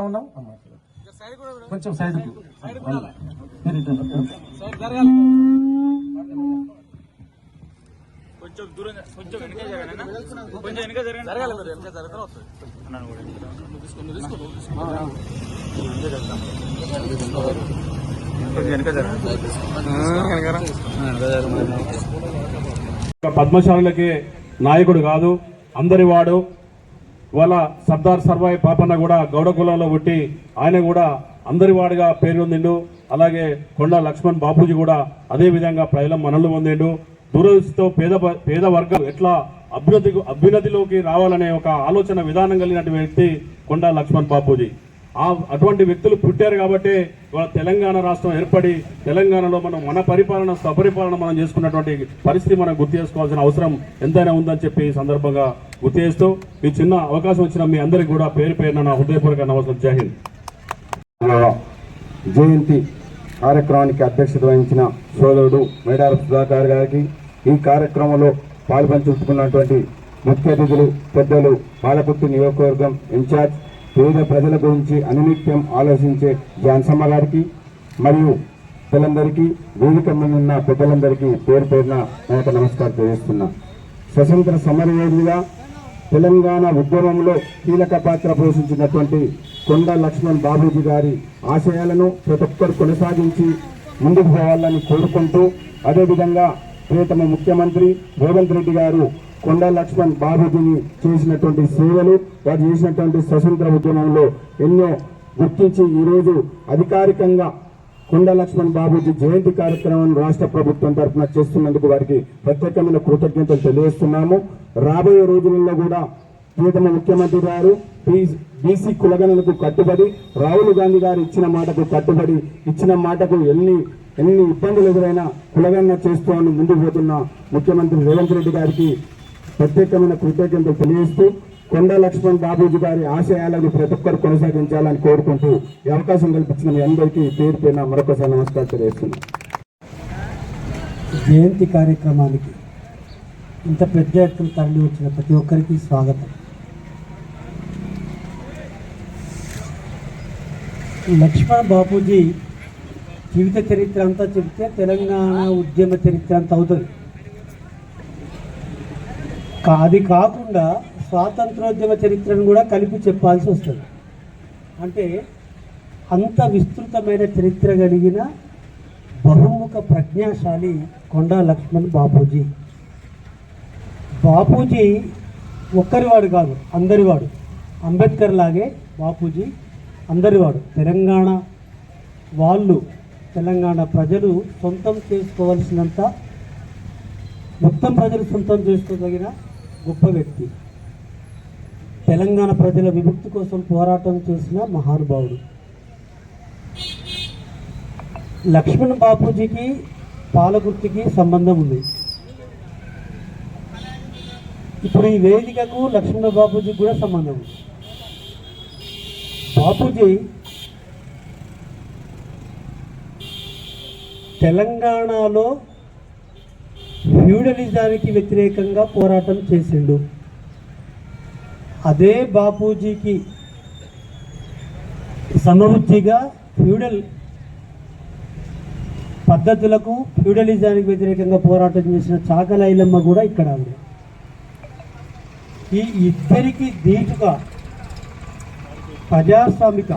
ఉన్నాం? కొంచెం సైడ్ కొంచెం దూరంగా కొంచెం వెనక జరగనా కొంచెం వెనక జరగండి జరగాలి మీరు వెనక జరగడం వస్తుంది. అన్నాను కూడా. తీసుకుని తీసుకో కొంచెం వెనక జరగండి ఒక పద్మశాలులకే నాయకుడు కాదు అందరి వాడు. ఇవాళ సర్దార్ సర్వాయి పాపన్న కూడా గౌడ కులంలో పుట్టి ఆయన కూడా అందరి వాడిగా పేరు పొందిండు. అలాగే కొండ లక్ష్మణ్ బాపూజీ కూడా అదే విధంగా ప్రజల మనలు పొందిండు. దూరదృష్టితో పేద పేద వర్గం ఎట్లా అభ్యున్నతి అభ్యున్నతిలోకి రావాలనే ఒక ఆలోచన విధానం కలిగినటువంటి వ్యక్తి కొండ లక్ష్మణ్ బాపూజీ. ఆ అటువంటి వ్యక్తులు పుట్టారు కాబట్టి ఇవాళ తెలంగాణ రాష్ట్రం ఏర్పడి తెలంగాణలో మనం మన పరిపాలన స్వపరిపాలన మనం చేసుకున్నటువంటి పరిస్థితి మనం గుర్తు చేసుకోవాల్సిన అవసరం ఎంతైనా ఉందని చెప్పి ఈ సందర్భంగా గుర్తు చేస్తూ ఈ చిన్న అవకాశం వచ్చిన మీ అందరికీ కూడా పేరు పేరున నా హృదయపూర్వక నమస్కారం. జై హింద్. జయంతి కార్యక్రమానికి అధ్యక్షత వహించిన సోదరుడు మేడార సుధాకర్ గారికి ఈ కార్యక్రమంలో పాల్పంచుకున్నటువంటి ముఖ్య అతిథులు పెద్దలు పాలకుర్తి నియోజకవర్గం ఇన్ఛార్జ్ పేద ప్రజల గురించి అనునిత్యం ఆలోచించే జాన్సమ్మ గారికి మరియు పెద్దలందరికీ వేదిక ఉన్న పెద్దలందరికీ పేరు పేరున నా యొక్క నమస్కారం తెలియజేస్తున్నా. స్వతంత్ర సమరయోధులుగా తెలంగాణ ఉద్యమంలో కీలక పాత్ర పోషించినటువంటి కొండ లక్ష్మణ్ బాబూజీ గారి ఆశయాలను ప్రతి ఒక్కరు కొనసాగించి ముందుకు పోవాలని కోరుకుంటూ అదేవిధంగా ప్రియతమ ముఖ్యమంత్రి రేవంత్ రెడ్డి గారు కొండ లక్ష్మణ్ బాబుజీని చేసినటువంటి సేవలు వారు చేసినటువంటి స్వతంత్ర ఉద్యమంలో ఎన్నో గుర్తించి ఈరోజు అధికారికంగా కొండ లక్ష్మణ్ బాబుజీ జయంతి కార్యక్రమం రాష్ట్ర ప్రభుత్వం తరఫున చేస్తున్నందుకు వారికి ప్రత్యేకమైన కృతజ్ఞతలు తెలియజేస్తున్నాము. రాబోయే రోజులలో కూడా ప్రియతమ ముఖ్యమంత్రి గారు బీసీ కులగణలకు కట్టుబడి రాహుల్ గాంధీ గారు ఇచ్చిన మాటకు కట్టుబడి ఇచ్చిన మాటకు ఎన్ని ఎన్ని ఇబ్బందులు ఎదురైనా కులగణన చేస్తూ ముందుకు పోతున్న ముఖ్యమంత్రి రేవంత్ రెడ్డి గారికి ప్రత్యేకమైన కృతజ్ఞతలు తెలియజేస్తూ కొండ లక్ష్మణ్ బాబూజీ గారి ఆశయాలను ప్రతి ఒక్కరు కొనసాగించాలని కోరుకుంటూ ఈ అవకాశం కల్పించిన మీ అందరికీ పేరు పైన మరొకసారి నమస్కారం తెలియజేస్తున్నాను. జయంతి కార్యక్రమానికి ఇంత పెద్ద ఎత్తున తరలి వచ్చిన ప్రతి ఒక్కరికి స్వాగతం. లక్ష్మణ్ బాపూజీ జీవిత చరిత్ర అంతా చెప్తే తెలంగాణ ఉద్యమ చరిత్ర అంతా అవుతుంది. అది కాకుండా స్వాతంత్రోద్యమ చరిత్రను కూడా కలిపి చెప్పాల్సి వస్తుంది. అంటే అంత విస్తృతమైన చరిత్ర కలిగిన బహుముఖ ప్రజ్ఞాశాలి కొండా లక్ష్మణ్ బాపూజీ. బాపూజీ ఒక్కరివాడు కాదు అందరివాడు అంబేద్కర్ లాగే బాపూజీ అందరివాడు తెలంగాణ వాళ్ళు తెలంగాణ ప్రజలు సొంతం చేసుకోవాల్సినంత మొత్తం ప్రజలు సొంతం చేసుకోదగిన గొప్ప వ్యక్తి. తెలంగాణ ప్రజల విముక్తి కోసం పోరాటం చేసిన మహానుభావుడు. లక్ష్మణ్ బాపూజీకి పాలకుర్తికి సంబంధం ఉంది. ఇప్పుడు ఈ వేదికకు లక్ష్మణ బాపూజీకి కూడా సంబంధం ఉంది. బాపూజీ తెలంగాణలో ఫ్యూడలిజానికి వ్యతిరేకంగా పోరాటం చేసిండు. అదే బాపూజీకి సమవృద్ధిగా ఫ్యూడల్ పద్ధతులకు ఫ్యూడలిజానికి వ్యతిరేకంగా పోరాటం చేసిన చాకలైలమ్మ కూడా ఇక్కడ ఉంది. ఈ ఇద్దరికి దీటుగా ప్రజాస్వామిక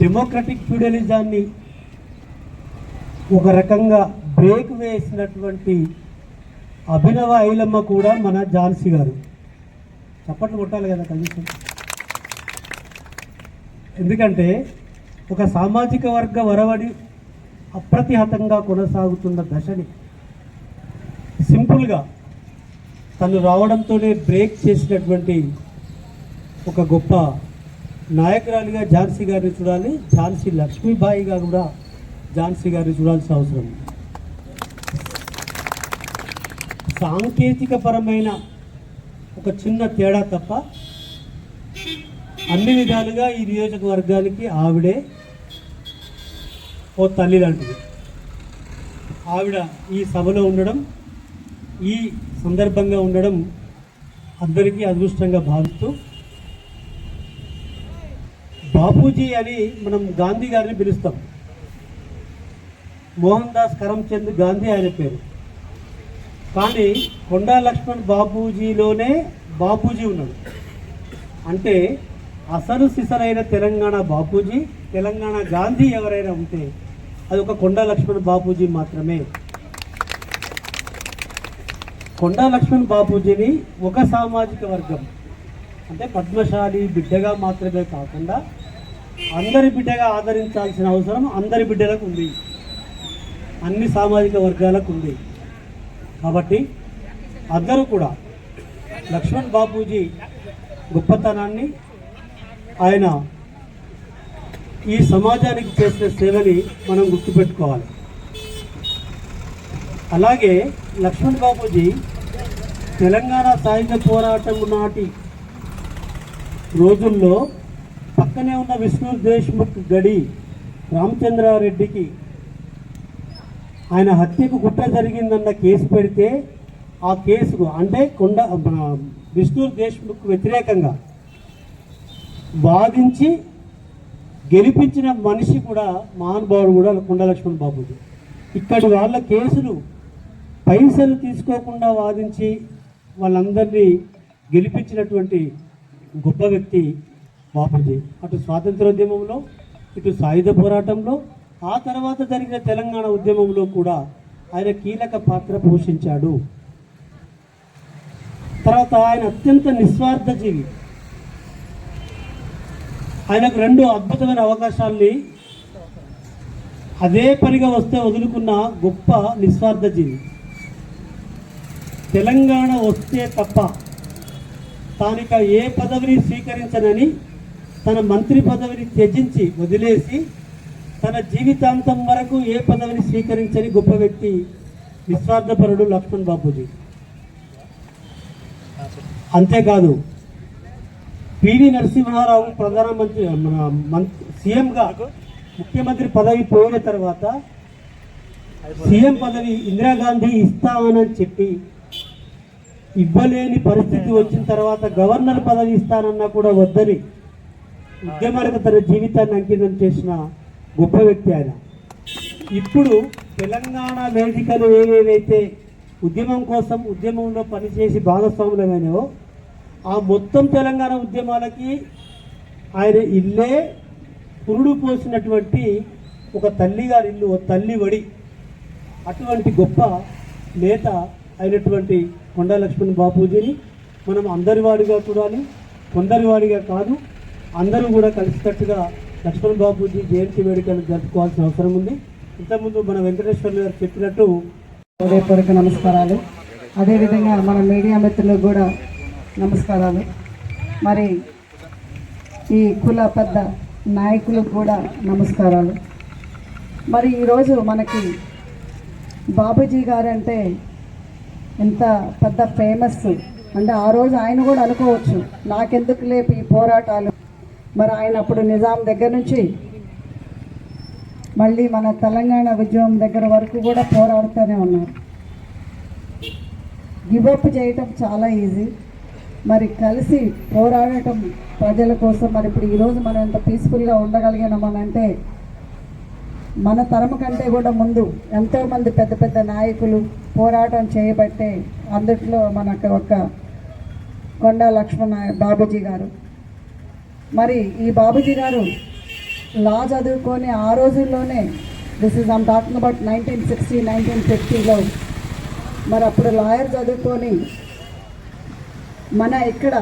డెమోక్రటిక్ ఫ్యూడలిజాన్ని ఒక రకంగా బ్రేక్ వేసినటువంటి అభినవ ఐలమ్మ కూడా మన ఝాన్సీ గారు. చప్పట్లు కొట్టాలి కదా కనీసం. ఎందుకంటే ఒక సామాజిక వర్గ వరవడి అప్రతిహతంగా కొనసాగుతున్న దశని సింపుల్గా తను రావడంతోనే బ్రేక్ చేసినటువంటి ఒక గొప్ప నాయకురాలిగా ఝాన్సీ గారిని చూడాలి. ఝాన్సీ లక్ష్మీబాయిగా కూడా ఝాన్సీ గారిని చూడాల్సిన అవసరం ఉంది. సాంకేతికపరమైన ఒక చిన్న తేడా తప్ప అన్ని విధాలుగా ఈ నియోజకవర్గానికి ఆవిడే ఓ తల్లి లాంటిది. ఆవిడ ఈ సభలో ఉండడం ఈ సందర్భంగా ఉండడం అందరికీ అదృష్టంగా భావిస్తూ బాపూజీ అని మనం గాంధీ గారిని పిలుస్తాం. మోహన్ దాస్ కరమ్చంద్ గాంధీ ఆయన పేరు. కానీ కొండా లక్ష్మణ్ బాపూజీలోనే బాపూజీ ఉన్నాడు. అంటే అసలు సిసలైన తెలంగాణ బాపూజీ తెలంగాణ గాంధీ ఎవరైనా ఉంటే అది ఒక కొండా లక్ష్మణ్ బాపూజీ మాత్రమే. కొండా లక్ష్మణ్ బాపూజీని ఒక సామాజిక వర్గం అంటే పద్మశాలి బిడ్డగా మాత్రమే కాకుండా అందరి బిడ్డగా ఆదరించాల్సిన అవసరం అందరి బిడ్డలకు ఉంది. అన్ని సామాజిక వర్గాలకు ఉంది. కాబట్టి అందరూ కూడా లక్ష్మణ్ బాపూజీ గొప్పతనాన్ని ఆయన ఈ సమాజానికి చేసిన సేవని మనం గుర్తుపెట్టుకోవాలి. అలాగే లక్ష్మణ్ బాపూజీ తెలంగాణ సాయుధ పోరాటం నాటి రోజుల్లో పక్కనే ఉన్న విష్ణు దేశ్ముఖ్ గడి రామచంద్రారెడ్డికి ఆయన హత్యకు కుట్ర జరిగిందన్న కేసు పెడితే ఆ కేసుకు అంటే కొండ మన విష్ణు దేశ్ముఖ్ వ్యతిరేకంగా వాదించి గెలిపించిన మనిషి కూడా మహానుభావుడు కూడా కొండ లక్ష్మణ్ బాబుది. ఇక్కడి వాళ్ళ కేసులు పైసలు తీసుకోకుండా వాదించి వాళ్ళందరినీ గెలిపించినటువంటి గొప్ప వ్యక్తి బాపూజీ. అటు స్వాతంత్రోద్యమంలో ఇటు సాయుధ పోరాటంలో ఆ తర్వాత జరిగిన తెలంగాణ ఉద్యమంలో కూడా ఆయన కీలక పాత్ర పోషించాడు. తర్వాత ఆయన అత్యంత నిస్వార్థ జీవి. ఆయనకు రెండు అద్భుతమైన అవకాశాల్ని అదే పనిగా వస్తే వదులుకున్న గొప్ప నిస్వార్థ జీవి. తెలంగాణ వస్తే తప్ప తానిక ఏ పదవిని స్వీకరించనని తన మంత్రి పదవిని త్యజించి వదిలేసి తన జీవితాంతం వరకు ఏ పదవిని స్వీకరించని గొప్ప వ్యక్తి నిస్వార్థపరుడు లక్ష్మణ్ బాబుజీ అంతేకాదు పివి నరసింహారావు ప్రధానమంత్రి మన సీఎంగా ముఖ్యమంత్రి పదవి పోయిన తర్వాత సీఎం పదవి ఇందిరాగాంధీ ఇస్తామని చెప్పి ఇవ్వలేని పరిస్థితి వచ్చిన తర్వాత గవర్నర్ పదవి ఇస్తానన్నా కూడా వద్దని ఉద్యమాలకు తన జీవితాన్ని అంకితం చేసిన గొప్ప వ్యక్తి ఆయన. ఇప్పుడు తెలంగాణ వేదికలు ఏవేవైతే ఉద్యమం కోసం ఉద్యమంలో పనిచేసి భాగస్వాములమైనవో ఆ మొత్తం తెలంగాణ ఉద్యమాలకి ఆయన ఇల్లే పురుడు పోసినటువంటి ఒక తల్లిగారి ఇల్లు ఒక తల్లి వడి అటువంటి గొప్ప నేత అయినటువంటి కొండా లక్ష్మణ్ బాపూజీని మనం అందరివాడిగా చూడాలి కొందరివాడిగా కాదు అందరూ కూడా కలిసికట్టుగా లక్ష్మణ్ బాబుజీ జయంతి వేడుకలు జరుపుకోవాల్సిన అవసరం ఉంది. ఇంతకుముందు మన వెంకటేశ్వర్లు గారు చెప్పినట్టు హృదయపూర్వక నమస్కారాలు. అదేవిధంగా మన మీడియా మిత్రులకు కూడా నమస్కారాలు. మరి ఈ కుల పెద్ద నాయకులకు కూడా నమస్కారాలు. మరి ఈరోజు మనకి బాబుజీ గారు అంటే ఎంత పెద్ద ఫేమస్ అంటే ఆ రోజు ఆయన కూడా అనుకోవచ్చు నాకెందుకు లేపు ఈ పోరాటాలు? మరి ఆయన అప్పుడు నిజాం దగ్గర నుంచి మళ్ళీ మన తెలంగాణ ఉద్యమం దగ్గర వరకు కూడా పోరాడుతూనే ఉన్నారు. గివప్ చేయటం చాలా ఈజీ మరి కలిసి పోరాడటం ప్రజల కోసం మరి ఇప్పుడు ఈరోజు మనం ఎంత పీస్ఫుల్గా ఉండగలిగినామనంటే మన తరం కంటే కూడా ముందు ఎంతోమంది పెద్ద పెద్ద నాయకులు పోరాటం చేయబట్టే అందుట్లో మనకు ఒక కొండా లక్ష్మణ బాబుజీ గారు మరి ఈ బాబుజీ గారు లా చదువుకొని ఆ రోజుల్లోనే this is I'm talking about nineteen sixty nineteen ఫిఫ్టీలో మరి అప్పుడు లాయర్ చదువుకొని మన ఇక్కడ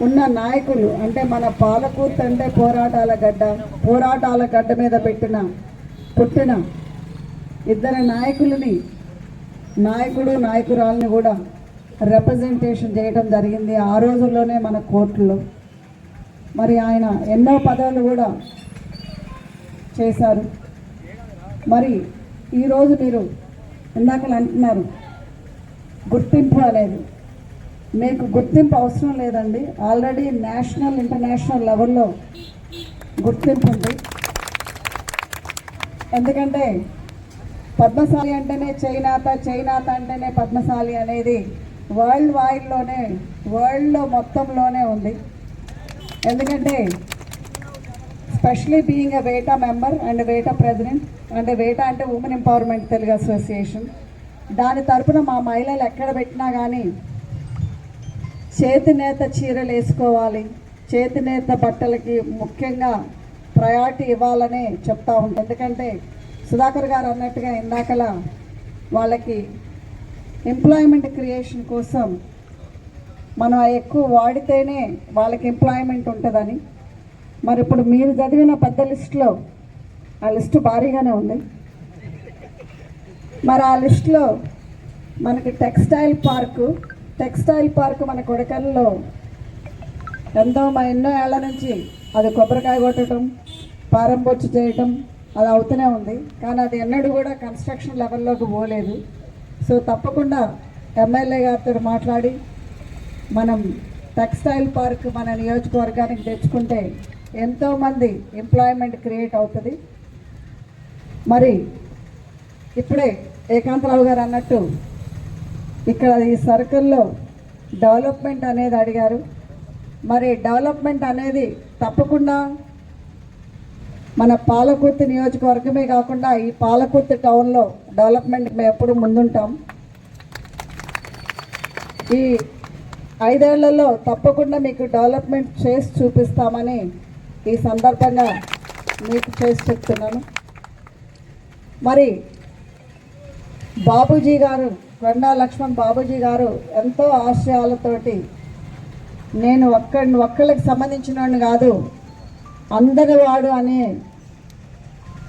ఉన్న నాయకులు అంటే మన పాలకూర్తి అంటే పోరాటాల గడ్డ పోరాటాల గడ్డ మీద పెట్టిన పుట్టిన ఇద్దరు నాయకులని నాయకుడు నాయకురాలని కూడా రిప్రజెంటేషన్ చేయడం జరిగింది ఆ రోజుల్లోనే మన కోర్టులో. మరి ఆయన ఎన్నో పదవులు కూడా చేశారు. మరి ఈరోజు మీరు ఇందాకలు అంటున్నారు గుర్తింపు అనేది. మీకు గుర్తింపు అవసరం లేదండి. ఆల్రెడీ నేషనల్ ఇంటర్నేషనల్ లెవెల్లో గుర్తింపు ఉంది. ఎందుకంటే పద్మశాలి అంటేనే చైనాత చైనాత అంటేనే పద్మశాలి అనేది వరల్డ్ వైడ్లోనే వరల్డ్లో మొత్తంలోనే ఉంది. ఎందుకంటే especially being a వేటా member and వేటా president అంటే వేటా అంటే ఉమెన్ ఎంపవర్మెంట్ తెలుగు అసోసియేషన్. దాని తరపున మా మహిళలు ఎక్కడ పెట్టినా కానీ చేతి నేత చీరలు వేసుకోవాలి. చేతి నేత బట్టలకి ముఖ్యంగా ప్రయారిటీ ఇవ్వాలని చెప్తా ఉంటాం. ఎందుకంటే సుధాకర్ గారు అన్నట్టుగా ఇందాకలా వాళ్ళకి ఎంప్లాయ్మెంట్ క్రియేషన్ కోసం మనం ఎక్కువ వాడితేనే వాళ్ళకి ఎంప్లాయ్మెంట్ ఉంటుందని. మరి ఇప్పుడు మీరు చదివిన పెద్ద లిస్టులో ఆ లిస్టు భారీగానే ఉంది. మరి ఆ లిస్టులో మనకి టెక్స్టైల్ పార్కు టెక్స్టైల్ పార్క్ మన కొడకల్లో ఎంతో మా ఎన్నో ఏళ్ళ నుంచి అది కొబ్బరికాయ కొట్టడం పారంబొచ్చు చేయటం అది అవుతూనే ఉంది. కానీ అది ఎన్నడూ కూడా కన్స్ట్రక్షన్ లెవెల్లోకి పోలేదు. సో తప్పకుండా ఎమ్మెల్యే గారితో మాట్లాడి మనం టెక్స్టైల్ పార్క్ మన నియోజకవర్గానికి తెచ్చుకుంటే ఎంతోమంది ఎంప్లాయ్మెంట్ క్రియేట్ అవుతుంది. మరి ఇప్పుడే ఏకాంతరావు గారు అన్నట్టు ఇక్కడ ఈ సర్కిల్లో డెవలప్మెంట్ అనేది అడిగారు. మరి డెవలప్మెంట్ అనేది తప్పకుండా మన పాలకుర్తి నియోజకవర్గమే కాకుండా ఈ పాలకుర్తి టౌన్లో డెవలప్మెంట్ మేము ఎప్పుడు ముందుంటాం. ఈ ఐదేళ్ళలో తప్పకుండా మీకు డెవలప్మెంట్ చేసి చూపిస్తామని ఈ సందర్భంగా మీకు చేసి చెప్తున్నాను. మరి బాబూజీ గారు కొండా లక్ష్మణ్ బాబూజీ గారు ఎంతో ఆశయాలతోటి నేను ఒక్కడిని ఒక్కళ్ళకి సంబంధించిన కాదు అందరి వాడు అని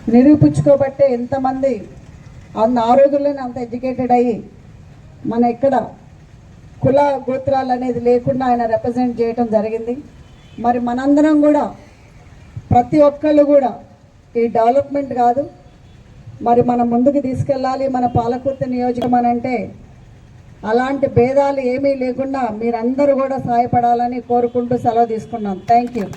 నిరూపించుకోబట్టే ఎంతమంది అంత ఆ రోజుల్లోనే అంత ఎడ్యుకేటెడ్ అయ్యి మన ఇక్కడ కుల గోత్రాలు అనేది లేకుండా ఆయన రిప్రజెంట్ చేయటం జరిగింది. మరి మనందరం కూడా ప్రతి ఒక్కళ్ళు కూడా ఈ డెవలప్మెంట్ కాదు. మరి మనం ముందుకు తీసుకెళ్ళాలి మన పాలకుర్తి నియోజకం అని అంటే అలాంటి భేదాలు ఏమీ లేకుండా మీరందరూ కూడా సహాయపడాలని కోరుకుంటూ సెలవు తీసుకున్నాం. Thank you